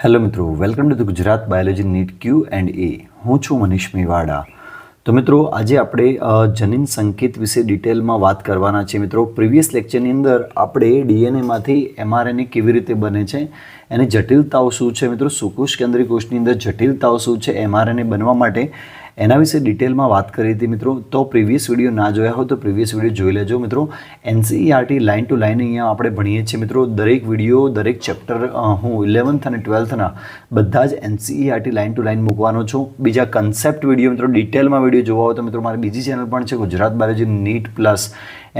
Hello મિત્રો, welcome to Gujarat biology NEET Q and A. હું છું મનીષ મેવાડા. તો મિત્રો, આજે આપણે જનીન સંકેત વિશે ડિટેલમાં વાત કરવાના છે મિત્રો. પ્રીવિયસ લેક્ચરની અંદર આપણે ડીએનએમાંથી એમઆરએનએ કેવી રીતે બને છે, એની જટિલતાઓ શું છે મિત્રો? સુકોષ કેન્દ્રીય કોષની અંદર જટિલતાઓ શું છે, એમઆરએનએ બનવા માટે એના વિશે ડિટેલમાં વાત કરી હતી મિત્રો. તો પ્રીવિયસ વીડિયો ના જોયા હોય તો પ્રીવિયસ વીડિયો જોઈ લેજો મિત્રો. એનસીઈઆરટી લાઇન ટુ લાઇન અહીંયા આપણે ભણીએ છીએ મિત્રો. દરેક વીડિયો દરેક ચેપ્ટર હું ઇલેવન્થ અને ટ્વેલ્થના બધા જ એનસીઈઆરટી લાઇન ટુ લાઇન મૂકવાનો છું. બીજા કન્સેપ્ટ વીડિયો મિત્રો ડિટેલમાં વીડિયો જોવા હોય તો મિત્રો મારી બીજી ચેનલ પણ છે, ગુજરાત બાયોલોજી નીટ પ્લસ.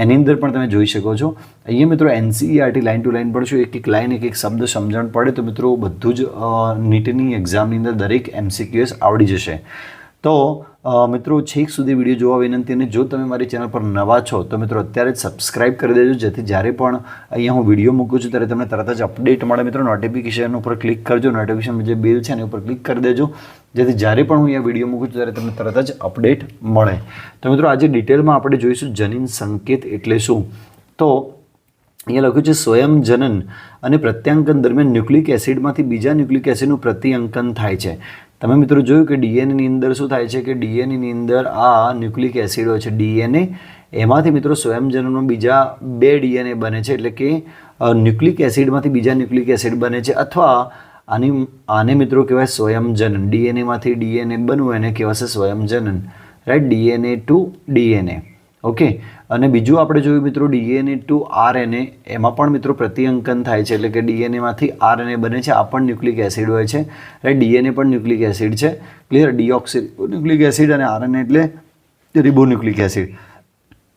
એની અંદર પણ તમે જોઈ શકો છો. અહીંયા મિત્રો એનસીઈઆરટી લાઇન ટુ લાઇન પડશો. એક એક લાઇન એક એક શબ્દ સમજણ પડે તો મિત્રો બધું જ નીટની એક્ઝામની અંદર દરેક એમસીક્યુએસ આવડી જશે. તો મિત્રો, છેક સુધી વીડિયો જોવા વિનંતી અને જો તમે મારી ચેનલ પર નવા છો, તો મિત્રો, અત્યારે જ સબસ્ક્રાઇબ કરી દેજો, જેથી જ્યારે પણ અહીંયા હું વીડિયો મૂકું છું, ત્યારે તમને તરત જ અપડેટ મળે. મિત્રો નોટિફિકેશન ઉપર ક્લિક કરજો. નોટિફિકેશન જે બિલ છે એની ઉપર ક્લિક કરી દેજો. જેથી જ્યારે પણ હું અહીંયા વીડિયો મૂકું છું, ત્યારે તમને તરત જ અપડેટ મળે. તો મિત્રો, આજે ડિટેલમાં આપણે જોઈશું જનીન સંકેત એટલે શું? તો, અહીંયા લખ્યું છે, સ્વયં જનન અને પ્રત્યાંકન દરમિયાન ન્યુક્લિક એસિડમાંથી બીજા ન્યુક્લિક એસિડનું પ્રત્યાંકન થાય છે. તમે મિત્રો જોયું કે ડીએનએની અંદર શું થાય છે કે ડીએનએની અંદર આ ન્યુક્લિક એસિડ છે ડીએનએ. એમાંથી મિત્રો સ્વયંજનનો બીજા બે ડીએનએ બને છે એટલે કે ન્યુક્લિક એસિડમાંથી બીજા ન્યુક્લિક એસિડ બને છે અથવા આની, આને મિત્રો કહેવાય સ્વયંજનન. ડીએનએમાંથી ડીએનએ બનવું એને કહેવાશે સ્વયંજનન. Right? DNA to DNA. Okay? અને બીજું આપણે જોયું મિત્રો ડીએનએ ટુ આરએનએ, એમાં પણ મિત્રો પ્રતિઅંકન થાય છે. એટલે કે ડીએનએમાંથી આરએનએ બને છે, આ પણ ન્યુક્લિક એસિડ હોય છે. રાઈટ ડીએનએ પણ ન્યુક્લિક એસિડ છે. ક્લિયર ડીઓક્સી ન્યુક્લિક એસિડ અને આરએનએ એટલે રિબોન્યુક્લિક એસિડ.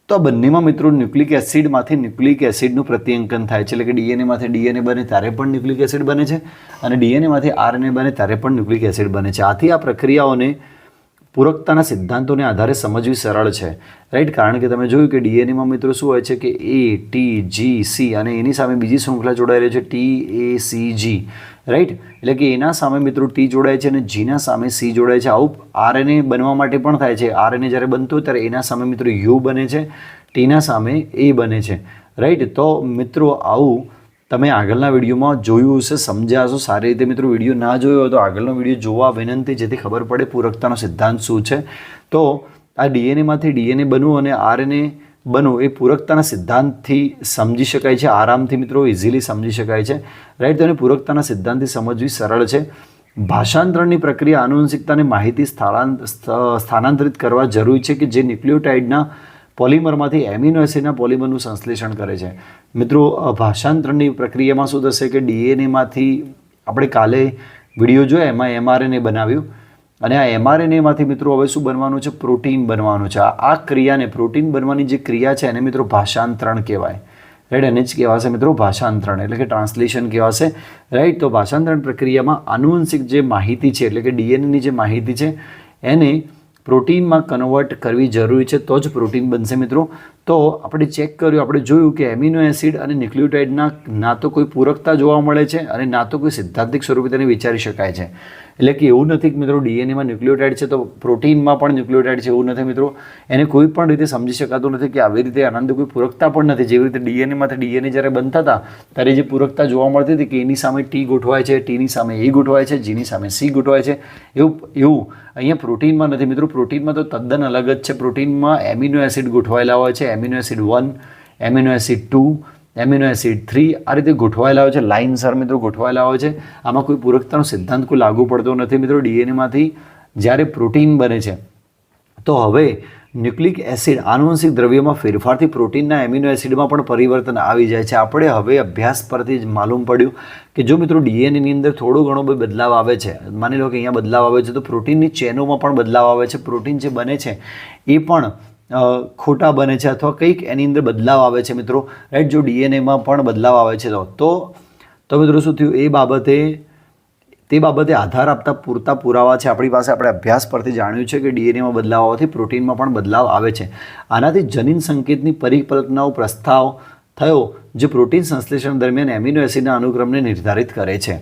તો આ બંનેમાં મિત્રો ન્યુક્લિક એસિડમાંથી ન્યુક્લિક એસિડનું પ્રતિઅંકન થાય છે. એટલે કે ડીએનએમાંથી ડીએનએ બને ત્યારે પણ ન્યુક્લિક એસિડ બને છે અને ડીએનએમાંથી આરએનએ બને ત્યારે પણ ન્યુક્લિક એસિડ બને છે. આથી આ પ્રક્રિયાઓને પૂરકતાના સિદ્ધાંતોને આધારે સમજવી સરળ છે. રાઈટ કારણ કે તમે જોયું કે ડીએનએમાં મિત્રો શું હોય છે કે એ ટી જી સી અને એની સામે બીજી શૃંખલા જોડાયેલી છે T A C G right એટલે કે એના સામે મિત્રો ટી જોડાય છે અને જીના સામે સી જોડાય છે. આવું આરએનએ બનવા માટે પણ થાય છે. આરએનએ જ્યારે બનતું ત્યારે એના સામે મિત્રો યુ બને છે ટીના સામે એ બને છે. રાઈટ તો મિત્રો આવું તમે આગળના વિડીયોમાં જોયું હશે, સમજ્યા હશો, સારી રીતે મિત્રો વીડિયો ના જોયો હોય તો આગળનો વીડિયો જોવા વિનંતી, જેથી ખબર પડે પૂરકતાનો સિદ્ધાંત શું છે. તો આ ડીએનએમાંથી ડીએનએ બનવું અને આરએનએ બનવું એ પૂરકતાના સિદ્ધાંતથી સમજી શકાય છે, આરામથી મિત્રો ઇઝીલી સમજી શકાય છે. રાઈટ તો એને પૂરકતાના સિદ્ધાંતથી સમજવી સરળ છે. ભાષાંતરણની પ્રક્રિયા આનુવંશિકતાને માહિતી સ્થળાંત સ્થાનાંતરિત કરવા જરૂરી છે કે જે ન્યુક્લિયોટાઇડના પોલિમરમાંથી એમિનો એસિડના પોલિમરનું સંશ્લેષણ કરે છે. મિત્રો ભાષાંતરણની પ્રક્રિયામાં શું થશે કે ડીએનએમાંથી આપણે કાલે વીડિયો જોયા, એમાં એમઆરએનએ બનાવ્યું. અને આ એમઆરએનએમાંથી મિત્રો હવે શું બનવાનું છે? પ્રોટીન બનવાનું છે. આ ક્રિયાને પ્રોટીન બનવાની જે ક્રિયા છે એને મિત્રો ભાષાંતરણ કહેવાય. રાઈટ એને જ કહેવાશે મિત્રો ભાષાંતરણ. એટલે કે ટ્રાન્સલેશન કહેવાશે. રાઈટ તો ભાષાંતરણ પ્રક્રિયામાં આનુવંશિક જે માહિતી છે, એટલે કે ડીએનએની જે માહિતી છે, એને પ્રોટીનમાં કન્વર્ટ કરવી જરૂરી છે, તો જ પ્રોટીન બનશે મિત્રો. તો આપણે ચેક કર્યું, આપણે જોયું કે એમિનો એસિડ અને ન્યુક્લિયોટાઇડના ના તો કોઈ પૂરકતા જોવા મળે છે અને ના તો કોઈ સિદ્ધાંતિક સ્વરૂપે તેને વિચારી શકાય છે. એટલે કે એવું નથી કે મિત્રો ડીએનએમાં ન્યુક્લિયોટાઇડ છે તો પ્રોટીનમાં પણ ન્યુક્લિયોટાઇડ છે એવું નથી મિત્રો. એને કોઈ પણ રીતે સમજી શકાતું નથી કે આવી રીતે આનંદ કોઈ પૂરકતા પણ નથી. જેવી રીતે ડીએનએમાંથી ડીએનએ જ્યારે બનતા હતા ત્યારે જે પૂરકતા જોવા મળતી હતી કે એની સામે ટી ગોઠવાય છે, ટીની સામે એ ગોઠવાય છે, જીની સામે સી ગોઠવાય છે, એવું એવું અહીંયા પ્રોટીનમાં નથી મિત્રો. પ્રોટીનમાં તો તદ્દન અલગ જ છે. પ્રોટીનમાં એમિનો એસિડ ગોઠવાયેલા હોય છે. Amino acid one, amino acid two amino acid three આ રીતે ગોઠવાયેલા હોય છે લાઇનસર મિત્રો ગોઠવાયેલા હોય છે. આમાં કોઈ પૂરકતાનો સિદ્ધાંત કોઈ લાગુ પડતો નથી મિત્રો, ડીએનએમાંથી જ્યારે પ્રોટીન બને છે. તો હવે ન્યુક્લિક એસિડ આનુવંશિક દ્રવ્યમાં ફેરફારથી પ્રોટીનના એમિનો એસિડમાં પણ પરિવર્તન આવી જાય છે. આપણે હવે અભ્યાસ પરથી જ માલુમ પડ્યું કે જો મિત્રો ડીએનએની અંદર થોડો ઘણો બદલાવ આવે છે, માની લો કે અહીંયા બદલાવ આવે છે, તો પ્રોટીનની ચેનોમાં પણ બદલાવ આવે છે. પ્રોટીન જે બને છે, એ પણ ખોટા બને છે અથવા કંઈક એની અંદર બદલાવ આવે છે મિત્રો. રાઈટ જો ડીએનએમાં પણ બદલાવ આવે છે તો તો મિત્રો શું થયું? એ બાબતે, તે બાબતે આધાર આપતા પૂરતા પુરાવા છે. આપણી પાસે આપણે અભ્યાસ પરથી જાણ્યું છે કે ડીએનએમાં બદલાવ આવવાથી પ્રોટીનમાં પણ બદલાવ આવે છે. આનાથી જનીન સંકેતની પરિકલ્પનાઓ, પ્રસ્તાવ થયો, જે પ્રોટીન સંશ્લેષણ દરમિયાન એમિનો એસિડના અનુક્રમને નિર્ધારિત કરે છે.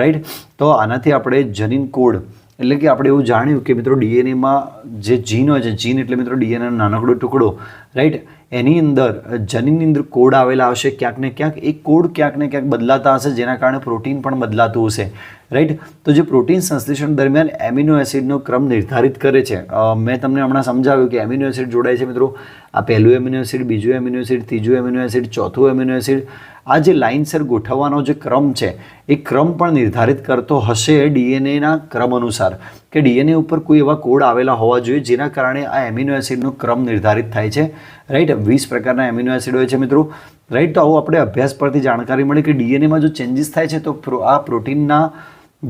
રાઈટ તો આનાથી આપણે જનીન કોડ એટલે કે આપણે એવું જાણ્યું કે મિત્રો ડીએનએમાં જે જીન હોય છે જીન એટલે મિત્રો ડીએનએનો નાનકડો ટુકડો રાઈટ એની અંદર જનીનની અંદર કોડ આવેલા હશે ક્યાંક ને ક્યાંક. એ કોડ ક્યાંક ને ક્યાંક બદલાતા હશે, જેના કારણે પ્રોટીન પણ બદલાતું હશે. રાઈટ તો જે પ્રોટીન સંશ્લેષણ દરમિયાન એમિનો એસિડનો ક્રમ નિર્ધારિત કરે છે. મેં તમને હમણાં સમજાવ્યું કે એમિનો એસિડ જોડાય છે મિત્રો. આ પહેલું એમિનો એસિડ, બીજું એમિનો એસિડ, ત્રીજું એમિનો એસિડ, ચોથું એમિનો એસિડ. આ જે લાઇનસર ગોઠવવાનો જે ક્રમ છે, એ ક્રમ પણ નિર્ધારિત કરતો હશે ડીએનએના ક્રમ અનુસાર. કે ડીએનએ ઉપર કોઈ એવા કોડ આવેલા હોવા જોઈએ જેના કારણે આ એમિનો એસિડનો ક્રમ નિર્ધારિત થાય છે. રાઈટ વીસ પ્રકારના એમિનો એસિડ હોય છે મિત્રો. રાઈટ તો આવું આપણે અભ્યાસ પરથી જાણકારી મળી કે ડીએનએમાં જો ચેન્જીસ થાય છે, તો આ પ્રોટીનના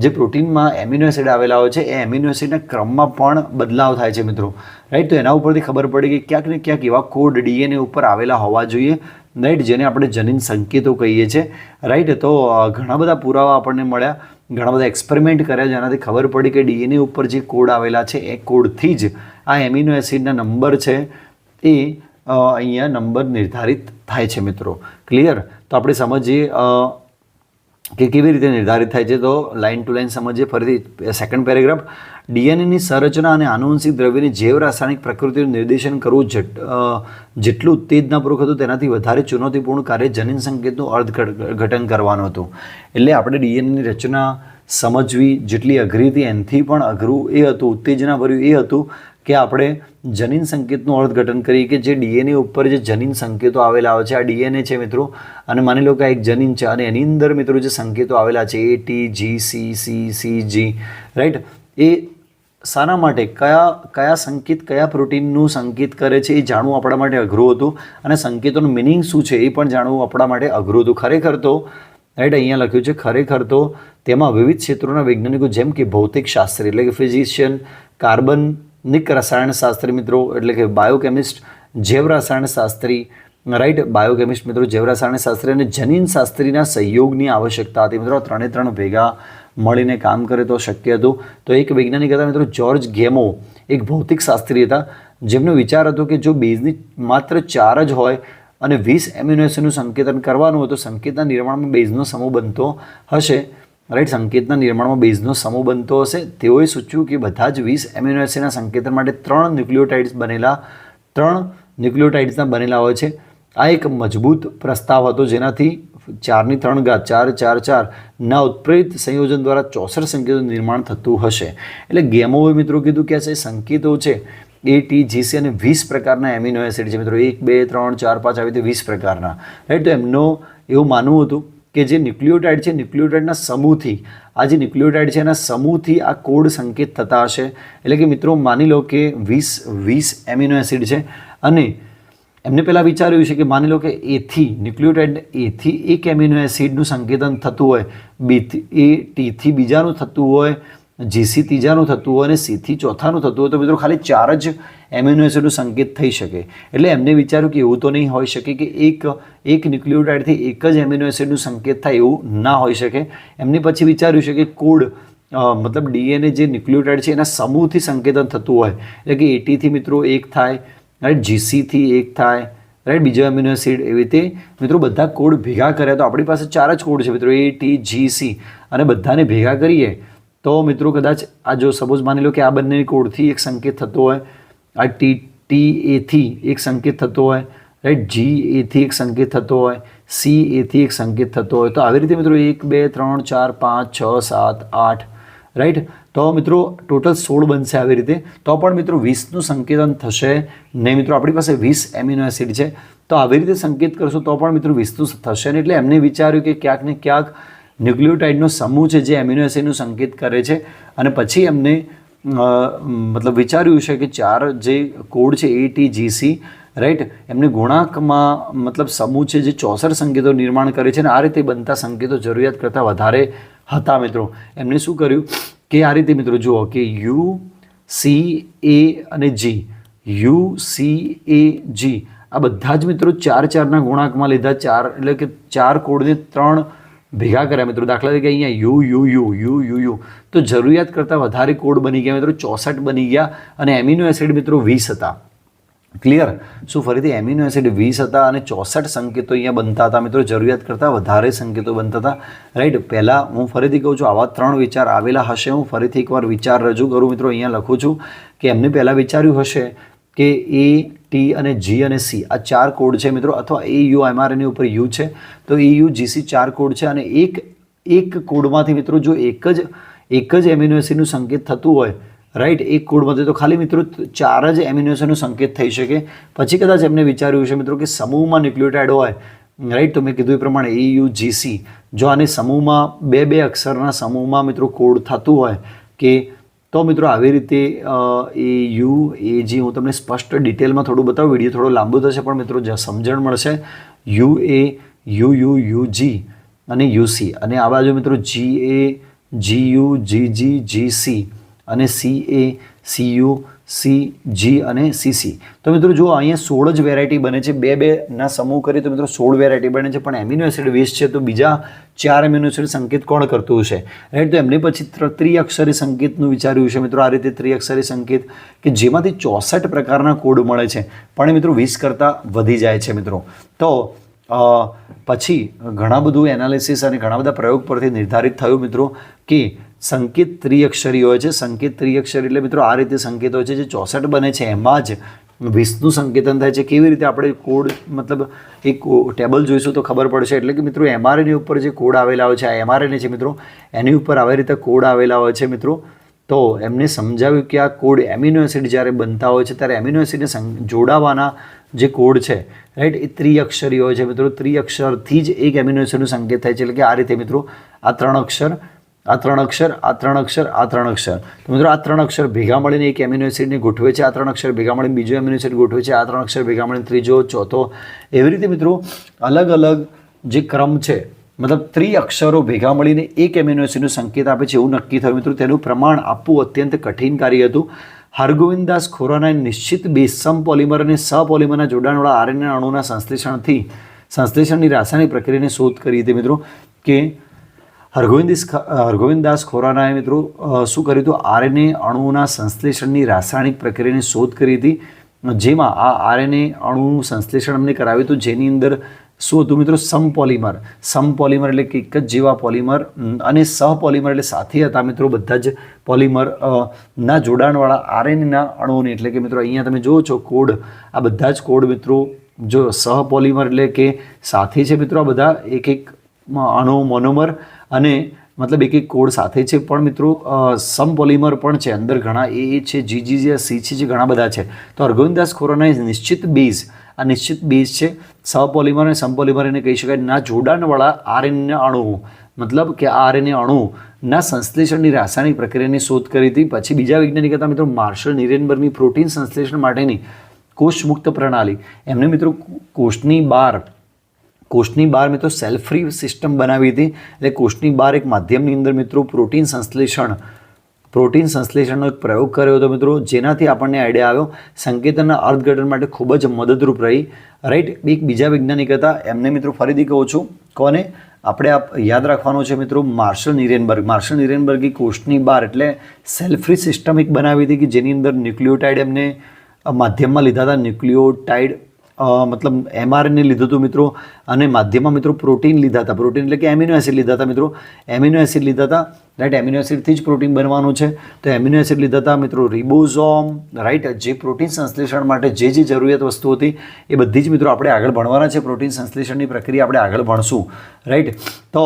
જે પ્રોટીનમાં એમિનો એસિડ આવેલા હોય છે, એ એમિનો એસિડના ક્રમમાં પણ બદલાવ થાય છે મિત્રો. રાઈટ તો એના ઉપરથી ખબર પડી કે ક્યાંક ને ક્યાંક એવા કોડ ડીએનએ ઉપર આવેલા હોવા જોઈએ રાઈટ જેને આપણે જનીન સંકેતો કહીએ છીએ. રાઈટ તો ઘણા બધા પુરાવા આપણને મળ્યા. ઘણા બધા એક્સપેરિમેન્ટ કર્યા, જેનાથી ખબર પડી કે ડીએનએ ઉપર જે કોડ આવેલા છે, એ કોડથી જ આ એમિનો એસિડના નંબર છે, એ અહીંયા નંબર નિર્ધારિત થાય છે મિત્રો. ક્લિયર તો આપણે સમજીએ કે કેવી રીતે નિર્ધારિત થાય છે તો લાઇન ટુ લાઇન સમજીએ. ફરીથી સેકન્ડ પેરેગ્રાફ ડીએનએની સંરચના અને આનુવંશિક દ્રવ્યની જૈવ રાસાયણિક પ્રકૃતિનું નિર્દેશન કરવું જેટ જેટલું ઉત્તેજનાપૂર્વક હતું તેનાથી વધારે ચુનૌતીપૂર્ણ કાર્ય જનીન સંકેતનું અર્થઘટન કરવાનું હતું. એટલે આપણે ડીએનએની રચના સમજવી, જેટલી અઘરી હતી એનાથી પણ અઘરું એ હતું, ઉત્તેજનાભર્યું એ હતું કે આપણે જનીન સંકેતનું અર્થઘટન કરીએ કે જે ડીએનએ ઉપર જે જનીન સંકેતો આવેલા આવે છે, આ ડીએનએ છે મિત્રો. અને માની લો કે આ એક જનીન છે અને એની અંદર મિત્રો જે સંકેતો આવેલા છે A T G C C C G right એ શાના માટે કયા કયા સંકેત, કયા પ્રોટીનનું સંકેત કરે છે એ જાણવું આપણા માટે અઘરું હતું. અને સંકેતોનું મિનિંગ શું છે એ પણ જાણવું આપણા માટે અઘરું હતું. ખરેખર તો રાઈટ અહીંયા લખ્યું છે, ખરેખર તો તેમાં વિવિધ ક્ષેત્રોના વૈજ્ઞાનિકો જેમ કે ભૌતિક શાસ્ત્રી, એટલે કે ફિઝિશિયન કાર્બનિક રસાયણશાસ્ત્રી મિત્રો, એટલે કે બાયોકેમિસ્ટ જૈવ રસાયણશાસ્ત્રી રાઈટ બાયોકેમિસ્ટ મિત્રો, જૈવ રસાયણશાસ્ત્રી અને જનીન શાસ્ત્રીના સહયોગની આવશ્યકતા હતી. મિત્રો, ત્રણે ત્રણ ભેગા મળીને કામ કરે તો શક્ય હતું. તો એક વૈજ્ઞાનિક હતા મિત્રો જોર્જ ગેમો એક ભૌતિક શાસ્ત્રી હતા. જેમનો વિચાર હતો કે જો બેઝની માત્ર ચાર જ હોય અને વીસ એમ્યુનેશનનું સંકેતન કરવાનું હોય તો સંકેતના નિર્માણમાં બેઝનો સમૂહ બનતો હશે. રાઈટ સંકેતના નિર્માણમાં બેઝનો સમૂહ બનતો હશે. તેઓએ સૂચવ્યું કે બધા જ વીસ એમિનો એસિડના સંકેતન માટે ત્રણ ન્યુક્લિયોટાઇડ્સ બનેલા, ત્રણ ન્યુક્લિયોટાઇડ્સના બનેલા હોય છે. આ એક મજબૂત પ્રસ્તાવ હતો જેનાથી ચારની ત્રણ ઘાત ચાર ચાર ચાર ના ઉત્પ્રેરિત સંયોજન દ્વારા ચોસઠ સંકેતોનું નિર્માણ થતું હશે. એટલે ગેમોએ મિત્રો કીધું કે આ સંકેતો છે, એ ટી જીસી અને વીસ પ્રકારના એમિનો એસિડ છે. મિત્રો એક, બે, ત્રણ, ચાર, પાંચ આવી રીતે વીસ પ્રકારના. રાઈટ તો એમનો એવું માનવું હતું કે જે ન્યુક્લિયોટાઇડ છે ન્યુક્લિયોટાઇડના સમૂહથી, આ જે ન્યુક્લિયોટાઇડ છે, એના સમૂહથી આ કોડ સંકેત થતા હશે. એટલે કે મિત્રો, માની લો કે વીસ વીસ એમિનો એસિડ છે અને એમને પહેલાં વિચાર્યું છે કે માની લો કે એથી ન્યુક્લિયોટાઇડ એથી એક એમિનો એસિડનું સંકેતન થતું હોય બીથી એ ટીથી બીજાનું થતું હોય જીસી ત્રીજાનું થતું હોય અને સીથી ચોથાનું થતું હોય, તો મિત્રો ખાલી ચાર જ એમિનો એસિડનું સંકેત થઈ શકે. એટલે એમને વિચાર્યું કે એવું તો નહીં હોઈ શકે કે એક એક ન્યુક્લિયોટાઇડથી એક જ એમિનો એસિડનું સંકેત થાય એવું ના હોઈ શકે. એમને પછી વિચાર્યું છે કે કોડ મતલબ ડીએનએ જે ન્યુક્લિયોટાઇડ છે એના સમૂહથી સંકેતન થતું હોય. એટલે કે એટીથી મિત્રો એક થાય, રાઈટ, જીસીથી એક થાય, રાઈટ, બીજો એમિનો એસિડ એવી રીતે મિત્રો બધા કોડ ભેગા કર્યા. તો આપણી પાસે ચાર જ કોડ છે મિત્રો, એ, ટી, જી, સી. અને બધાને ભેગા કરીએ તો મિત્રો કદાચ આ જો સપોઝ માની લો કે આ બંને કોડથી એક સંકેત થતો હોય, આ ટી ટી એથી એક સંકેત થતો હોય રાઈટ જી એથી એક સંકેત થતો હોય સી એથી એક સંકેત થતો હોય, તો આવી રીતે મિત્રો એક, બે, ત્રણ, ચાર, પાંચ, છ, સાત, આઠ રાઈટ તો મિત્રો ટોટલ સોળ બનશે આવી રીતે. તો પણ મિત્રો વીસનું સંકેતન થશે નહીં. મિત્રો આપણી પાસે વીસ એમિનો એસિડ છે. તો આવી રીતે સંકેત કરશો તો પણ મિત્રો વીસનું થશે ને એટલે એમને વિચાર્યું કે ક્યાંક ને ક્યાંક ન્યુક્લિયોટાઇડનો સમૂહ છે જે એમિનો એસિડનું સંકેત કરે છે. અને પછી એમને મતલબ વિચાર્યું છે કે ચાર જે કોડ છે એ ટી જીસી રાઈટ એમને ગુણાંકમાં મતલબ સમૂહ છે જે ચોસઠ સંકેતો નિર્માણ કરે છે અને આ રીતે બનતા સંકેતો જરૂરિયાત કરતાં વધારે હતા મિત્રો. એમને શું કર્યું કે આ રીતે મિત્રો જુઓ કે યુ, સી, એ અને જી. યુ, સી, એ, જી. આ બધા જ મિત્રો ચાર ચારના ગુણાંકમાં લીધા. ચાર, એટલે કે ચાર કોડને ત્રણ ભેગા કર્યા મિત્રો. દાખલા તરીકે અહીંયા U U U U U U. તો જરૂરિયાત કરતાં વધારે કોડ બની ગયા મિત્રો. ચોસઠ બની ગયા અને એમિનો એસિડ મિત્રો વીસ હતા. ક્લિયર શું ફરીથી એમિનો એસિડ વીસ હતા અને ચોસઠ સંકેતો અહીંયા બનતા હતા મિત્રો. જરૂરિયાત કરતાં વધારે સંકેતો બનતા હતા. રાઈટ પહેલાં હું ફરીથી કહું છું, આવા ત્રણ વિચાર આવેલા હશે. હું ફરીથી એકવાર વિચાર રજૂ કરું મિત્રો. અહીંયા લખું છું કે એમને પહેલાં વિચાર્યું હશે. કે એ ટી અને જી અને સી આ ચાર કોડ છે મિત્રો, અથવા એ યુ એમઆરએનએ ઉપર યુ છે. તો એ યુ જીસી ચાર કોડ છે અને એક એક કોડમાંથી મિત્રો જો એક જ એક જ એમિનો સંકેત થતું હોય રાઈટ એક કોડમાંથી તો ખાલી મિત્રો ચાર જ એમિનો સંકેત થઈ શકે. પછી કદાચ એમને વિચાર્યું છે મિત્રો કે સમૂહમાં ન્યુક્લિયોટાઇડ હોય રાઈટ તો મેં કીધું એ પ્રમાણે એ યુ જીસી જો આને સમૂહમાં બે બે અક્ષરના સમૂહમાં મિત્રો કોડ થતું હોય કે તો મિત્રો, આવી રીતે એ યુ, એ જી, હું તમને સ્પષ્ટ ડિટેલમાં થોડું બતાવું. વીડિયો થોડો લાંબો થશે, પણ મિત્રો, જ સમજણ મળશે. U A, U U U, G અને યુસી અને આ બાજુ મિત્રો, G A, G U, G G G, C. અને C A, C U C G અને સીસી તો મિત્રો જો અહીંયા સોળ જ વેરાયટી બને છે. બે બે ના સમૂહ કરીએ તો મિત્રો સોળ વેરાયટી બને છે. પણ એમિનો એસિડ વીસ છે તો બીજા ચાર એમિનો એસિડ સંકેત કોણ કરતું હશે? રાઈટ તો એમને પછી ત્ર- ત્રિઅક્ષરી સંકેતનું વિચાર્યું છે. મિત્રો આ રીતે ત્રિઅક્ષરી સંકેત કે જેમાંથી ચોસઠ પ્રકારના કોડ મળે છે. પણ મિત્રો વીસ કરતાં વધી જાય છે મિત્રો. તો પછી ઘણા બધું એનાલિસિસ અને ઘણા બધા પ્રયોગ પરથી નિર્ધારિત થયું મિત્રો કે સંકેત ત્રિઅક્ષરી હોય છે. સંકેત ત્રિઅક્ષરી એટલે મિત્રો આ રીતે સંકેત હોય છે જે ચોસઠ બને છે. એમાં જ વિષ્ણુ સંકેતન થાય છે. કેવી રીતે આપણે કોડ મતલબ એક ટેબલ જોઈશું તો ખબર પડશે. એટલે કે મિત્રો એમઆરએની ઉપર જે કોડ આવેલા હોય છે, આ એમઆરએનએ છે મિત્રો. એની ઉપર આવી રીતે કોડ આવેલા હોય છે મિત્રો. તો એમને સમજાવ્યું કે આ કોડ એમિનો એસિડ જ્યારે બનતા હોય છે, ત્યારે એમિનો એસિડને જોડાવાના જે કોડ છે રાઈટ એ ત્રિઅક્ષરી હોય છે મિત્રો. ત્રિઅક્ષરથી જ એક એમિનો એસિડનું સંકેત થાય છે. એટલે કે આ રીતે મિત્રો આ ત્રણ અક્ષર આ ત્રણ અક્ષર, આ ત્રણ અક્ષર, આ ત્રણ અક્ષર. તો મિત્રો આ ત્રણ અક્ષર ભેગા મળીને એક એમિનો એસિડને ગોઠવે છે, આ ત્રણ અક્ષર ભેગા મળીને બીજો એમિનો એસિડ ગોઠવે છે, આ ત્રણ અક્ષર ભેગા મળીને ત્રીજો, ચોથો. એવી રીતે મિત્રો અલગ અલગ જે ક્રમ છે, મતલબ ત્રિઅક્ષરો ભેગા મળીને એક એમિનો એસિડનો સંકેત આપે છે એવું નક્કી થયું. મિત્રો તેનું પ્રમાણ આપવું અત્યંત કઠિન કાર્ય હતું. હરગોવિંદાસ ખોરાનાએ નિશ્ચિત બેસમ પોલિમર અને સપોલિમરના જોડાણવાળા આરએનએ અણુના સંશ્લેષણથી, સંશ્લેષણની રાસાયણિક પ્રક્રિયાની શોધ કરી હતી મિત્રો, કે હરગોવિંદિસ હરગોવિંદાસ ખોરાનાએ મિત્રો શું કર્યું હતું? આરએનએ અણુના સંશ્લેષણની રાસાયણિક પ્રક્રિયાની શોધ કરી હતી. જેમાં આ આરએનએ અણુનું સંશ્લેષણ અમને કરાવ્યું હતું. જેની અંદર શું હતું મિત્રો? સમપોલિમર. સમપોલિમર એટલે કે એક જ જેવા પોલિમર અને સહપોલિમર એટલે સાથે હતા મિત્રો બધા જ પોલિમર. ના જોડાણવાળા આરએનએના અણુઓને. એટલે કે મિત્રો અહીંયા તમે જુઓ છો, કોડ, આ બધા જ કોડ મિત્રો, જો સહપોલિમર એટલે કે સાથે છે મિત્રો આ બધા, એક એક અણુ, મોનોમર અને મતલબ એક એક કોડ સાથે છે. પણ મિત્રો સમ પોલિમર પણ છે. અંદર ઘણા એ છે, જી જી સી, છે, જે ઘણા બધા છે. તો અરગોવિંદાસ ખોરાના નિશ્ચિત બેઝ, આ નિશ્ચિત બેઝ છે. સહપોલિમર અને સમપોલિમર એને કહી શકાય. ના જોડાણવાળા આરએનએ અણુઓ મતલબ કે આરએનએ અણુના સંશ્લેષણની રાસાયણિક પ્રક્રિયાની શોધ કરી હતી. પછી બીજા વૈજ્ઞાનિક હતા મિત્રો, માર્શલ નિરેનબર્ગની પ્રોટીન સંશ્લેષણ માટેની કોષ મુક્ત પ્રણાલી. એમને મિત્રો, કોષની બહાર કોષની બહાર મિત્રો સેલ્ફ ફ્રી સિસ્ટમ બનાવી હતી. એટલે કોષની બહાર એક માધ્યમની અંદર મિત્રો પ્રોટીન સંશ્લેષણ, પ્રોટીન સંશ્લેષણનો એક પ્રયોગ કર્યો હતો મિત્રો. જેનાથી આપણને આઈડિયા આવ્યો. સંકેતનના અર્થઘટન માટે ખૂબ જ મદદરૂપ રહી. રાઈટ એક બીજા વૈજ્ઞાનિક હતા. એમને મિત્રો ફરીથી કહું છું. કોને? આપણે યાદ રાખવાનું છે મિત્રો, માર્શલ નિરેનબર્ગ. માર્શલ નિરેનબર્ગે કોષની બહાર એટલે સેલ્ફ ફ્રી સિસ્ટમ એક બનાવી હતી કે જેની અંદર ન્યુક્લિયોટાઇડ એમને માધ્યમમાં લીધા હતા. ન્યુક્લિયોટાઇડ મતલબ એમઆરએનએ લીધું હતું મિત્રો, અને માધ્યમમાં મિત્રો પ્રોટીન લીધા હતા. પ્રોટીન એટલે કે એમિનો એસિડ લીધા હતા મિત્રો. એમિનો એસિડ લીધા હતા. રાઈટ, એમિનો એસિડથી જ પ્રોટીન બનવાનું છે. તો એમિનો એસિડ લીધા હતા મિત્રો રિબોઝોમ, રાઈટ, જે પ્રોટીન સંશ્લેષણ માટે જે જે જરૂરિયાત વસ્તુ હતી, એ બધી જ મિત્રો આપણે આગળ ભણવાના છે. પ્રોટીન સંશ્લેષણની પ્રક્રિયા આપણે આગળ ભણશું. રાઈટ, તો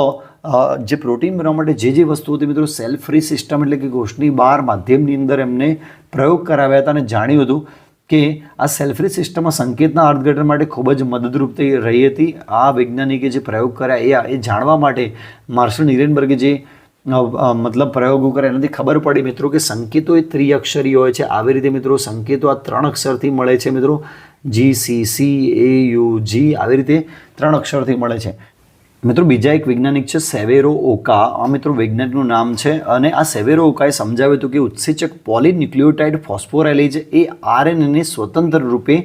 જે પ્રોટીન બનાવવા માટે જે જે વસ્તુ હતી મિત્રો સેલ્ફ ફ્રી સિસ્ટમ એટલે કે કોષની બહાર માધ્યમની અંદર એમને પ્રયોગ કરાવ્યા હતા અને જાણ્યું હતું. કે આ સેલ્ફરી સિસ્ટમમાં સંકેતના અર્થઘટન માટે ખૂબ જ મદદરૂપ થઈ રહી હતી. આ વૈજ્ઞાનિકે જે પ્રયોગ કર્યા, એ એ જાણવા માટે માર્શલ નિરેનબર્ગે જે મતલબ પ્રયોગો કર્યા, એનાથી ખબર પડી મિત્રો કે સંકેતો એ ત્રિઅક્ષરી હોય છે. આવી રીતે મિત્રો સંકેતો આ ત્રણ અક્ષરથી મળે છે મિત્રો. G C C A U G આવી રીતે ત્રણ અક્ષરથી મળે છે. મિત્રો, બીજા એક વૈજ્ઞાનિક છે, સેવેરો ઓકા. આ મિત્રો વૈજ્ઞાનિકનું નામ છે અને આ સેવેરો ઓકાએ સમજાવ્યું હતું કે ઉત્સેચક પોલીન્યુક્લિયોટાઇડ ફોસ્ફોરાઇલેજ એ આરએનએને સ્વતંત્ર રૂપે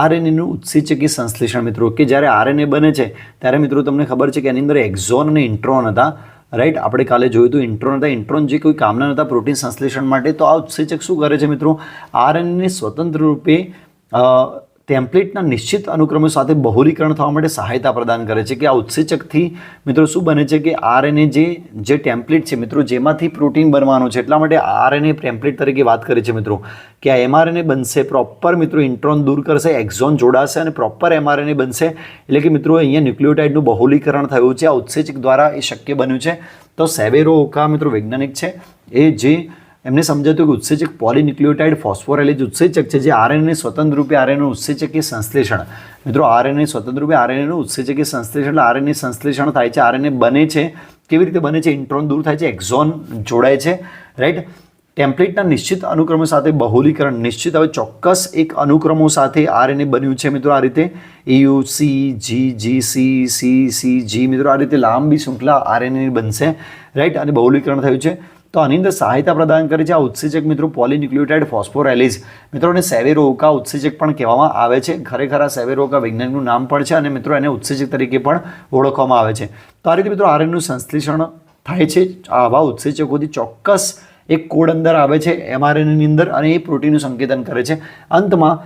આરએનએનું ઉત્સેચકી સંશ્લેષણ, મિત્રો. કે જ્યારે આરએનએ બને છે, ત્યારે મિત્રો તમને ખબર છે કે એની અંદર એક્ઝોન અને ઇન્ટ્રોન હતા. રાઈટ આપણે કાલે જોયું હતું ઇન્ટ્રોન હતા. ઇન્ટ્રોન જે કોઈ કામના નહોતા પ્રોટીન સંશ્લેષણ માટે. તો આ ઉત્સેચક શું કરે છે, મિત્રો? આરએનએને સ્વતંત્ર રૂપે ટેમ્પલેટના નિશ્ચિત અનુક્રમો સાથે બહુલીકરણ થવા માટે સહાયતા પ્રદાન કરે છે કે આ ઉત્સેચકથી મિત્રો શું બને છે કે આરએનએ જે જે ટેમ્પલેટ છે મિત્રો, જેમાંથી પ્રોટીન બનવાનું છે, એટલા માટે આરએનએ ટેમ્પલેટ તરીકે વાત કરે છે મિત્રો કે આ એમઆરએનએ બનશે પ્રોપર મિત્રો ઇન્ટ્રોન દૂર કરશે એક્ઝોન જોડાશે અને પ્રોપર એમઆરએનએ બનશે, એટલે કે મિત્રો અહીંયા ન્યુક્લિયોટાઇડનું બહુલીકરણ થયું છે, આ ઉત્સેચક દ્વારા એ શક્ય બન્યું છે. તો સેવેરો ઓકા મિત્રો વૈજ્ઞાનિક છે, એ જે એમને સમજાતું કે ઉત્સેચક પોલિન્યુક્લિયોટાઇડ ફોસ્ફોરેલેજ ઉત્સેચક છે, જે આરએનએ સ્વતંત્ર રૂપે આરએનએ ઉત્સેચક એ સંશ્લેષણ. મિત્રો, આરએનએ સ્વતંત્ર રૂપે આરએનએનું ઉત્સેચક એ સંશ્લેષણ એટલે આરએનએ સંશ્લેષણ થાય છે, આરએનએ બને છે. કેવી રીતે બને છે? ઇન્ટ્રોન દૂર થાય છે, એક્ઝોન જોડાય છે, રાઈટ? ટેમ્પલેટના નિશ્ચિત અનુક્રમો સાથે બહુલીકરણ. નિશ્ચિત હવે ચોક્કસ એક અનુક્રમો સાથે આરએનએ બન્યું છે, મિત્રો, આ રીતે. EU C, G G, C C C, G, મિત્રો, આ રીતે લાંબી શૃંખલા આરએનએ બનશે, રાઈટ? અને બહુલીકરણ થયું છે. તો આની અંદર સહાયતા પ્રદાન કરે છે આ ઉત્સેચક મિત્રો પોલિન્યુક્લિયોટાઇડ ફોસ્ફોરેલિઝ. મિત્રોને સેવેરોકા ઉત્સેચક પણ કહેવામાં આવે છે. ખરેખર આ સેવેરોકા વૈજ્ઞાનિકનું નામ પણ છે અને મિત્રો એને ઉત્સેચક તરીકે પણ ઓળખવામાં આવે છે. તો આ રીતે મિત્રો આરએનનું સંશ્લેષણ થાય છે. આવા ઉત્સેચકોથી ચોક્કસ એક કોડ અંદર આવે છે એમઆરએનની અંદર અને એ પ્રોટીનનું સંકેતન કરે છે. અંતમાં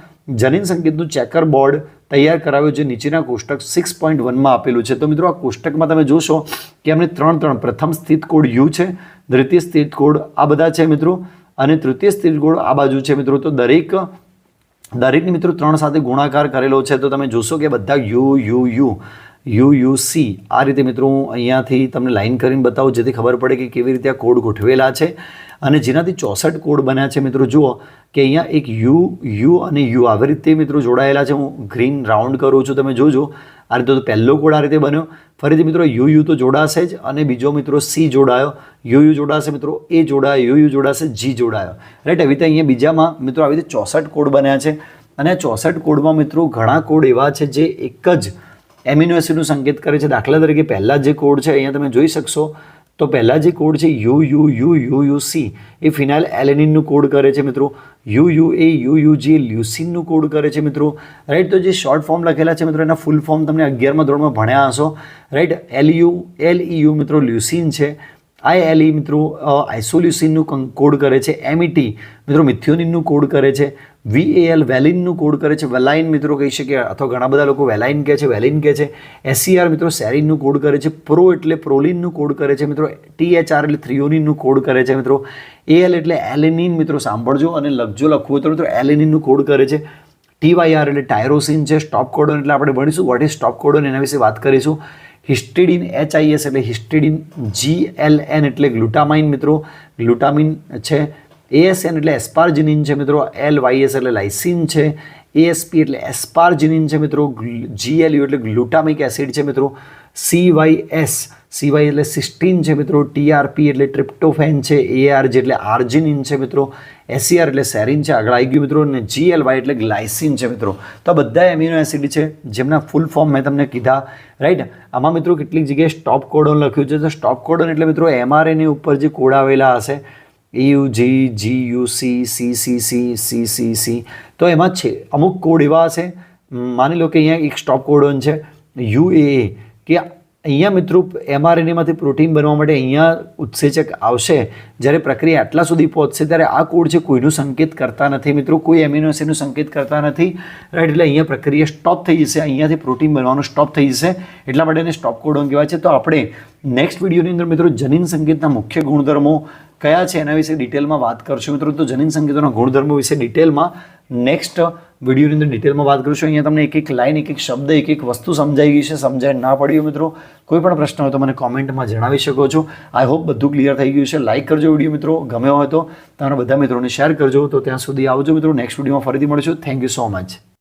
જનીન સંકેતનું ચેકર બોર્ડ તૈયાર કરાવ્યો જે નીચેના કોષ્ટક સિક્સ પોઈન્ટ વનમાં આપેલું છે. તો મિત્રો આ કોષ્ટકમાં તમે જોશો કે એમને ત્રણ ત્રણ પ્રથમ સ્થિત કોડ યુ છે, દ્વિતીય સ્થિત કોડ આ બધા છે મિત્રો, અને તૃતીય સ્થિત કોડ આ બાજુ છે મિત્રો. તો દરેક, દરેકની મિત્રો ત્રણ સાથે ગુણાકાર કરેલો છે. તો તમે જોશો કે બધા U U U U U, C આ રીતે મિત્રો હું અહીંયાથી તમને લાઈન કરીને બતાવું, જેથી ખબર પડે કે કેવી રીતે આ કોડ ગોઠવેલા છે. અને જેનાથી ચોસઠ કોડ બન્યા છે મિત્રો, જુઓ કે અહીંયા એક યુ યુ અને યુ આવી રીતે મિત્રો જોડાયેલા છે. હું ગ્રીન રાઉન્ડ કરું છું, તમે જોજો. આ રીતે તો પહેલો કોડ આ રીતે બન્યો. ફરીથી મિત્રો, યુ યુ તો જોડાશે જ અને બીજો મિત્રો સી જોડાયો. યુ યુ જોડાશે મિત્રો, એ જોડાયો. યુ યુ જોડાશે, જી જોડાયો. રાઈટ આવી રીતે અહીંયા બીજામાં મિત્રો આવી રીતે ચોસઠ કોડ બન્યા છે. અને ચોસઠ કોડમાં મિત્રો ઘણા કોડ એવા છે જે એક જ એમિનો સંકેત કરે છે. દાખલા તરીકે પહેલાં જે કોડ છે, અહીંયા તમે જોઈ શકશો. તો પહેલાં જે કોડ છે U U U U U, C, એ ફિનાઇલ એલેનિનનું કોડ કરે છે મિત્રો. U U, A, U U, G લ્યુસિનનું code કરે છે મિત્રો. રાઈટ તો જે શોર્ટ ફોર્મ લખેલા છે મિત્રો, એના ફૂલ ફોર્મ તમને અગિયારમાં ધોરણમાં ભણ્યા હશો. Right L U L E U મિત્રો, લ્યુસિન છે. આઈ એલ ઈ મિત્રો આઇસોલ્યુસિનનું કોડ કરે છે. એમઈટી મિત્રો મિથ્યોનિનનું કોડ કરે છે. વીએએલ વેલિનનું કોડ કરે છે. વેલાઇન મિત્રો કહી શકીએ અથવા ઘણા બધા લોકો વેલાઇન કહે છે, વેલિન કહે છે. એસસીઆર મિત્રો સેરિનનું કોડ કરે છે. પ્રો એટલે પ્રોલિનનું કોડ કરે છે મિત્રો. ટીએચઆર એટલે થ્રિયોનિનનું કોડ કરે છે મિત્રો. એએલ એટલે એલેનિન મિત્રો, સાંભળજો અને લખજો, લખવું હોય તો મિત્રો એલેનિનનું કોડ કરે છે. ટીવાયઆર એટલે ટાયરોસિન છે. સ્ટોપ કોડન એટલે આપણે ભણીશું. વોટ ઇઝ સ્ટોપ કોડન એના વિશે વાત કરીશું. હિસ્ટિડિન એચઆઈએસ એટલે હિસ્ટિડિન જી એલ એન એટલે ગ્લુટામાઇન મિત્રો. ગ્લુટામિન છે. એએસએન એટલે એસ્પાર્જિનિન છે મિત્રો એલ વાયએસ એટલે લાઇસિન છે. એએસપી એટલે એસ્પાર્જિનિન છે મિત્રો જીએલયુ એટલે ગ્લુટામિક એસિડ છે મિત્રો. સીવાયએસ સીવાય એટલે સિસ્ટીન છે મિત્રો. ટીઆરપી એટલે ટ્રિપ્ટોફેન છે. એઆર જે એટલે આર્જિનિન છે મિત્રો. એસીઆર એટલે સેરિન છે. આગળ આવી ગયું મિત્રો. અને જીએલવાય એટલે ગ્લાયસિન છે મિત્રો. તો આ બધા એમિનો એસિડ છે, જેમના ફૂલ ફોર્મ મેં તમને કીધા. રાઈટ આમાં મિત્રો કેટલીક જગ્યાએ સ્ટોપ કોડોન લખ્યું છે. તો સ્ટોપ કોડોન એટલે મિત્રો એમઆરએની ઉપર જે કોડ આવેલા હશે U G G U C C C C C C તો એમાં છે. અમુક કોડ એવા છે માની લો કે અહીંયા એક સ્ટોપ કોડોન છે. યુ એ કે અહીંયા મિત્રો એમઆરએનએમાંથી પ્રોટીન બનવા માટે અહીંયા ઉત્સેચક આવશે. જ્યારે પ્રક્રિયા આટલા સુધી પહોંચશે, ત્યારે આ કોડ છે કોઈનું સંકેત કરતા નથી મિત્રો. કોઈ એમિનો એસિડનું સંકેત કરતા નથી. રાઈટ એટલે અહીંયા પ્રક્રિયા સ્ટોપ થઈ જશે. અહીંયાથી પ્રોટીન બનવાનું સ્ટોપ થઈ જશે. એટલા માટે એને સ્ટોપ કોડોન કહેવાય છે. તો આપણે નેક્સ્ટ વિડીયોની અંદર મિત્રો જનીન સંકેતના મુખ્ય ગુણધર્મો કયા છે એના વિશે ડિટેલમાં વાત કરશું મિત્રો. તો જનીન સંકેતોના ગુણધર્મો વિશે ડિટેલમાં નેક્સ્ટ વિડીયોની અંદર ડિટેલમાં વાત કરીશું. અહીંયા તમને એક એક લાઈન એક એક શબ્દ, એક એક વસ્તુ સમજાઈ ગઈ છે. સમજાય ના પડ્યું મિત્રો. કોઈ પણ પ્રશ્ન હોય તો મને કોમેન્ટમાં જણાવી શકો છો. આઈ હોપ બધું ક્લિયર થઈ ગયું છે. લાઇક કરજો વીડિયો મિત્રો. ગમ્યો હોય તો તમારા બધા મિત્રોને શેર કરજો. તો ત્યાં સુધી આવજો મિત્રો. નેક્સ્ટ વિડીયોમાં ફરીથી મળીશું. Thank you so much